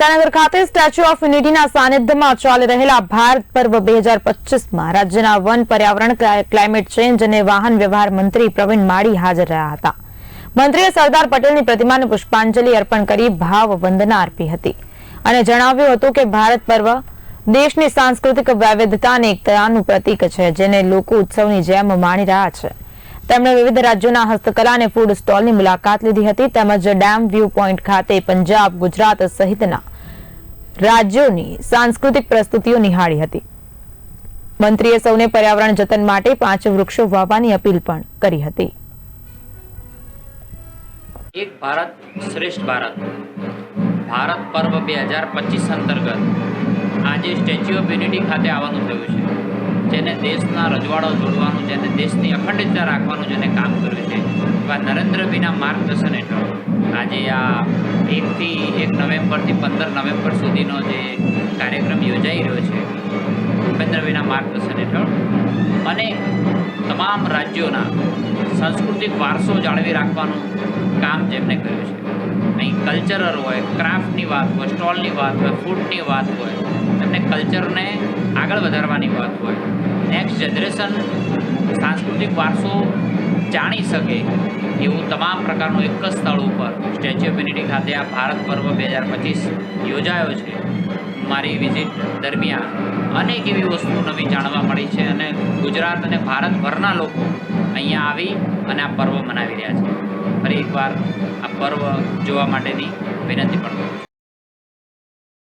એકતાનગર ખાતે statue of યુનિટીના સાનિધ્યમાં ચાલી રહેલા ભારત પર્વ બે હજાર પચીસમાં રાજ્યના વન પર્યાવરણ ક્લાઇમેટ ચેન્જ અને વાહન વ્યવહાર મંત્રી પ્રવીણ માળી હાજર રહ્યા હતા. મંત્રીએ સરદાર પટેલની પ્રતિમાને પુષ્પાંજલિ અર્પણ કરી ભાવ વંદના અર્પી હતી અને જણાવ્યું હતું કે ભારત પર્વ દેશની સાંસ્કૃતિક વૈવિધતા અને એકતાનું પ્રતીક છે, જેને લોકો ઉત્સવની જેમ માણી રહ્યા છે. તેમણે વિવિધ રાજ્યોના હસ્તકલા અને ફૂડ સ્ટોલની મુલાકાત લીધી હતી, તેમજ ડેમ વ્યૂ પોઈન્ટ ખાતે પંજાબ, ગુજરાત સહિતના રાજ્યોની સાંસ્કૃતિક પ્રસ્તુતિઓ નિહાળી હતી. મંત્રીએ સૌને પર્યાવરણ જતન માટે પાંચ વૃક્ષો વાવવાની અપીલ પણ કરી હતી. એક ભારત શ્રેષ્ઠ ભારત. ભારત પર્વ બે હજાર પચીસ અંતર્ગત આજે સ્ટેચ્યુ ઓફ યુનિટી ખાતે આવવાનું થયું છે. જેને દેશના રજવાડો જોડવાનું, જેને દેશની અખંડિતતા રાખવાનું, જેને કામ કર્યું છે એવા નરેન્દ્રભાઈના માર્ગદર્શન હેઠળ આજે આ એકથી એક નવેમ્બરથી પંદર નવેમ્બર સુધીનો જે કાર્યક્રમ યોજાઈ રહ્યો છે ભૂપેન્દ્રભાઈના માર્ગદર્શન હેઠળ. અને તમામ રાજ્યોના સાંસ્કૃતિક વારસો જાળવી રાખવાનું કામ જેમને કર્યું છે. અહીં કલ્ચરલ હોય, ક્રાફ્ટની વાત હોય, સ્ટોલની વાત હોય, ફૂડની વાત હોય, એમને કલ્ચરને આગળ વધારવાની વાત હોય. નેક્સ્ટ જનરેશન સાંસ્કૃતિક વારસો જાણી શકે એવું તમામ પ્રકારનું એક જ સ્થળ ઉપર સ્ટેચ્યુ ઓફ યુનિટી ખાતે આ ભારત પર્વ બે હજાર પચીસ યોજાયો છે. મારી વિઝિટ દરમિયાન અનેક એવી વસ્તુ નવી જાણવા મળી છે અને ગુજરાત અને ભારતભરના લોકો અહીંયા આવી અને આ પર્વ મનાવી રહ્યા છે. ફરી એકવાર આ પર્વ જોવા માટેની વિનંતી પણ કરું